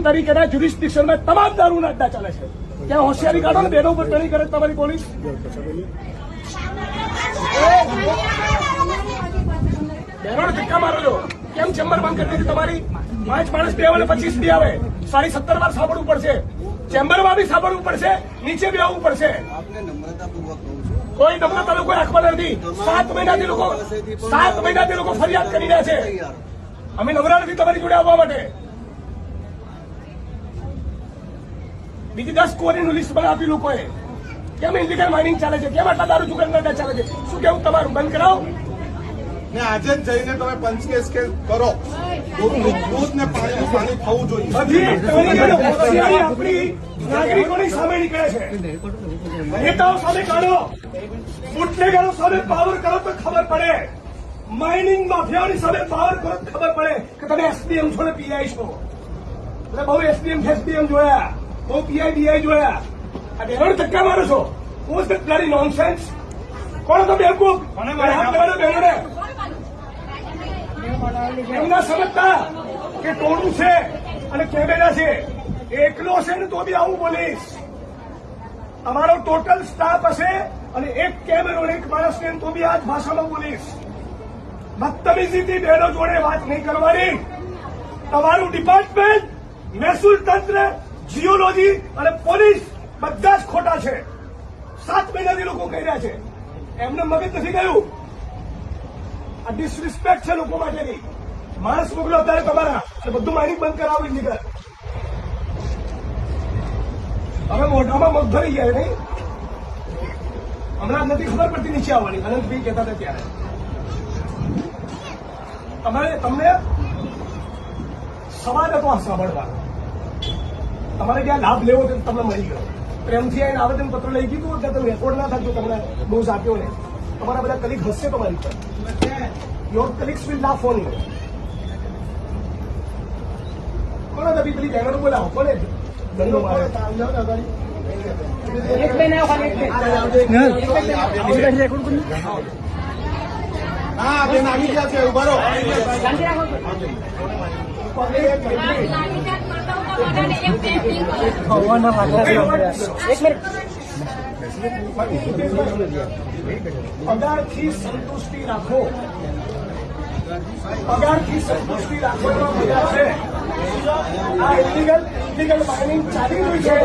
તરીકેના જ્યુરિસ્ડિક્શનમાં તમામ દારૂના અડ્ડા ચાલે છે. ત્યાં હોશિયારી કાઢો ને, બેનો ઉપર ટણી કરે તમારી પોલીસ. બેનો ધક્કા મારો છો. કેમ ચેમ્બર બંધ કરી દીધી તમારી? પાંચ માણસ બે આવે પચીસ બી આવે. સાડી સત્તર વાર સાંભળવું પડશે. ચેમ્બરમાં બી સાંભળવું પડશે. નીચે બી આવવું પડશે. કોઈ નમ્રતા લોકો રાખવાના નથી. સાત મહિનાથી લોકો સાત મહિનાથી લોકો ફરિયાદ કરી રહ્યા છે. અમે નવરા નથી તમારી જોડે આવવા માટે. બીજી દસ કોરીનું લિસ્ટ પણ આપ્યું લોકોએ. કેમ ઇન્ડિકલ માઇનિંગ ચાલે છે? કેમ આટલા દારૂ ચુકંદર ચાલે છે? શું કેવું તમારું? બંધ કરાવો. ને આજે જ જઈને તમે પંચકેસ કે કરો. દૂધ ને પાણીનું પાણી થવું જોઈએ. આપણી નાગરિકોની સામે નીકળે છે. નેતાઓ સામે કાઢો. બુટલેગરો સામે પાવર કરો તો ખબર પડે. માઇનિંગ માફિયાઓની સામે પાવર કરો તો ખબર પડે કે તમે એસડીએમ છો ને પીઆઈ છો. એટલે બહુ એસડીએમ એસડીએમ જોયા. બહુ પીઆઈ બીઆઈ જોયા આ બેનોને ધક્કા મારો છો. હું જ બ્લડી નોનસેન્સ કોણ તો બેવકૂફ કોને મારે બેનોને એમના સમજતા કે ટોળું છે અને કેમેરા છે. એકલો છે ને તો બી આવું બોલીશ. અમારો ટોટલ સ્ટાફ હશે અને એક કેમેરો એક માણસ ને તો બી આ જ ભાષામાં બોલીશ. બદતમીજીથી બહેનો જોડે વાત નહીં કરવાની. તમારું ડિપાર્ટમેન્ટ મહેસૂલ તંત્ર જીઓલોજી અને પોલીસ બધા જ ખોટા છે. સાત મહિનાથી લોકો કહી રહ્યા છે. એમને મગજ નથી ગયું આ ડિસરિસ્પેક્ટ છે લોકો માટેની માણસ મોકલો અત્યારે તમારા. બધું માઇનિંગ બંધ કરાવો નીકળ હવે મોઢામાં મગ ભરી ગયા નહીં? હમણાં નથી ખબર પડતી નીચે આવવાની. અનંતભાઈ કહેતા હતા ત્યારે. તમારે તમને સવાલ હતો સાંભળવાનો. તમારે ક્યાં લાભ લેવો તો તમને મળી ગયો. પ્રેમથી આવીને આવેદન પત્ર લઈ ગયું હતું તમે રેકોર્ડ ના થતો તમને ડોઝ આપ્યો ને. તમારા બધા કલીગ હસશે તમારી પર your colleagues will laugh on you કોને દબી પેલી બેનર બોલાવો? કોને ધંધો મારે. એક બેન આવો હા બેન આવી. ગયા છે ઊભા રહો. પગારથી સંતુષ્ટિ રાખો પગારથી સંતુષ્ટિ રાખવામાં મજા છે આ ઇલીગલ ચાલી રહી છે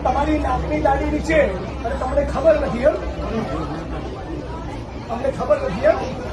તમારી નાકની દાડી નીચે અને તમને ખબર નથી એમ તમને ખબર નથી એમ